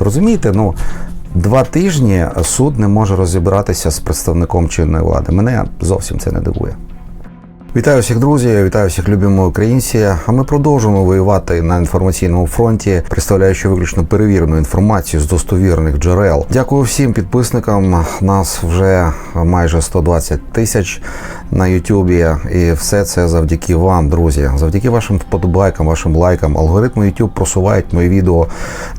Розумієте, ну два тижні суд не може розібратися з представником чинної влади. Мене зовсім це не дивує. Вітаю всіх друзі, вітаю всіх любимо українці. А ми продовжуємо воювати на інформаційному фронті, представляючи виключно перевірену інформацію з достовірних джерел. Дякую всім підписникам. Нас вже майже 120 тисяч на Ютубі, і все це завдяки вам, друзі. Завдяки вашим вподобайкам, вашим лайкам. Алгоритми YouTube просувають мої відео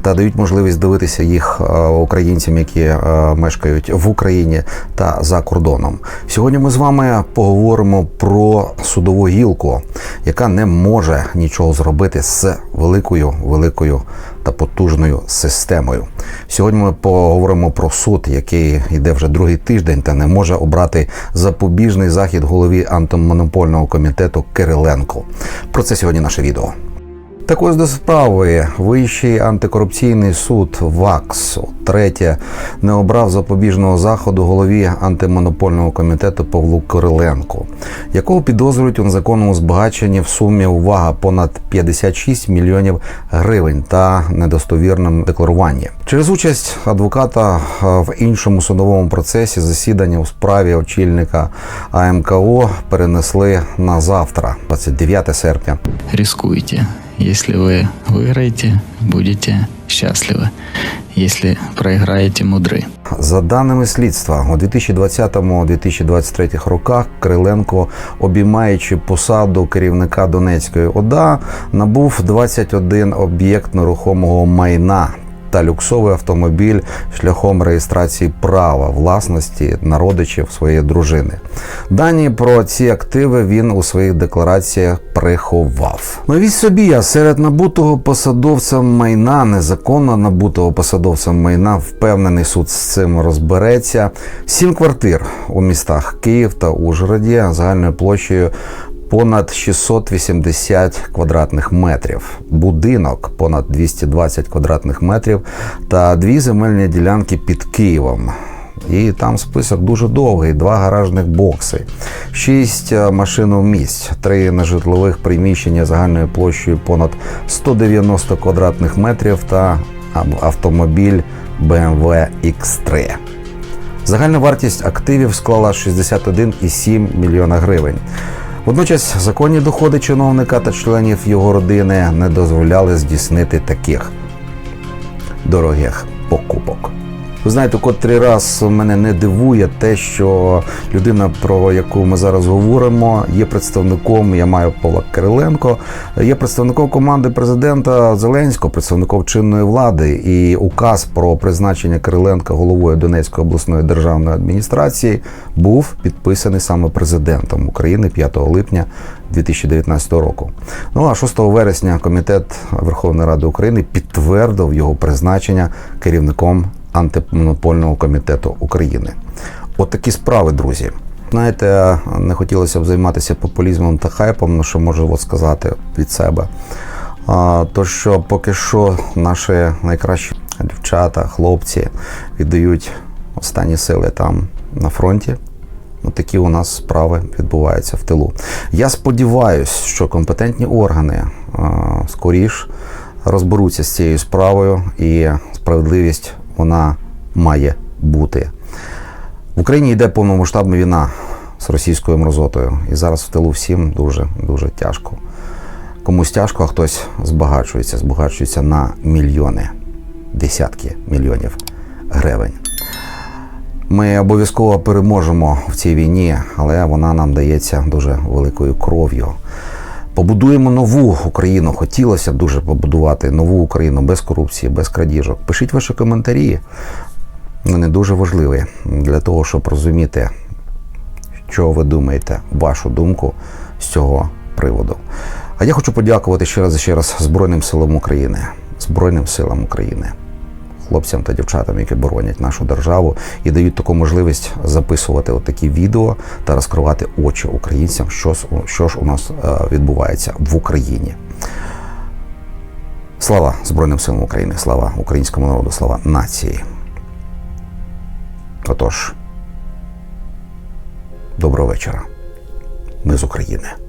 та дають можливість дивитися їх е, українцям, які е, мешкають в Україні та за кордоном. Сьогодні ми з вами поговоримо про судову гілку, яка не може нічого зробити з великою, великою та потужною системою. Сьогодні ми поговоримо про суд, який йде вже другий тиждень та не може обрати запобіжний захід голові антимонопольного комітету Кириленко. Про це сьогодні наше відео. Так ось до справи Вищий антикорупційний суд ВАКС третє не обрав запобіжного заходу голові антимонопольного комітету Павлу Кириленку, якого підозрюють у незаконному збагаченні в сумі увага понад 56 мільйонів гривень та недостовірному декларуванні. Через участь адвоката е, в іншому судовому процесі засідання у справі очільника АМКО перенесли на завтра, 29 серпня. рискуйте. Если вы выиграете, будете счастливы. Если проиграете, мудры. За даними слідства, у 2020-2023 роках Криленко, обіймаючи посаду керівника Донецької ОДА, набув 21 об'єкт нерухомого майна. Та люксовий автомобіль шляхом реєстрації права власності на родичів своєї дружини. Дані про ці активи він у своїх деклараціях приховав. Навіть собі, а серед набутого посадовцем майна, незаконно набутого посадовцем майна, впевнений суд з цим розбереться. Сім квартир у містах Київ та Ужгороді загальною площею понад 680 квадратних метрів, будинок понад 220 квадратних метрів та дві земельні ділянки під Києвом. І там список дуже довгий: два гаражних бокси, шість е, машиномісць, три нежитлових приміщення загальною площею понад 190 квадратних метрів та автомобіль BMW X3. Загальна вартість активів склала 61,7 мільйона гривень. Водночас законні доходи чиновника та членів його родини не дозволяли здійснити таких дорогих покупок. Ви знаєте, котрий раз мене не дивує те, що людина, про яку ми зараз говоримо, є представником. Я маю Павла Кириленко, є представником команди президента Зеленського, представником чинної влади. І указ про призначення Кириленка головою Донецької обласної державної адміністрації був підписаний саме президентом України 5 липня 2019 року. Ну а 6 вересня комітет Верховної Ради України підтвердив його призначення керівником антимонопольного комітету України. От такі справи, друзі. Знаєте, не хотілося б займатися популізмом та хайпом, ну що можу сказати від себе. То що поки що наші найкращі дівчата, хлопці віддають останні сили там на фронті. От такі у нас справи відбуваються в тилу. Я сподіваюся, що компетентні органи скоріш розберуться з цією справою і справедливість вона має бути. В Україні йде повномасштабна війна з російською мразотою. І зараз в тилу всім дуже дуже тяжко. Комусь тяжко, а хтось збагачується, збагачується на мільйони, десятки мільйонів гривень. Ми обов'язково переможемо в цій війні, але вона нам дається дуже великою кров'ю. Побудуємо нову Україну. Хотілося б дуже побудувати нову Україну без корупції, без крадіжок. Пишіть ваші коментарі. Вони дуже важливі для того, щоб розуміти, що ви думаєте, вашу думку з цього приводу. А я хочу подякувати ще раз і ще раз Збройним силам України, Збройним силам України, хлопцям та дівчатам, які боронять нашу державу і дають таку можливість записувати от такі відео та розкривати очі українцям, що, що ж у нас е, відбувається в Україні. Слава Збройним силам України, слава українському народу, слава нації. Отож, доброго вечора. Ми з України.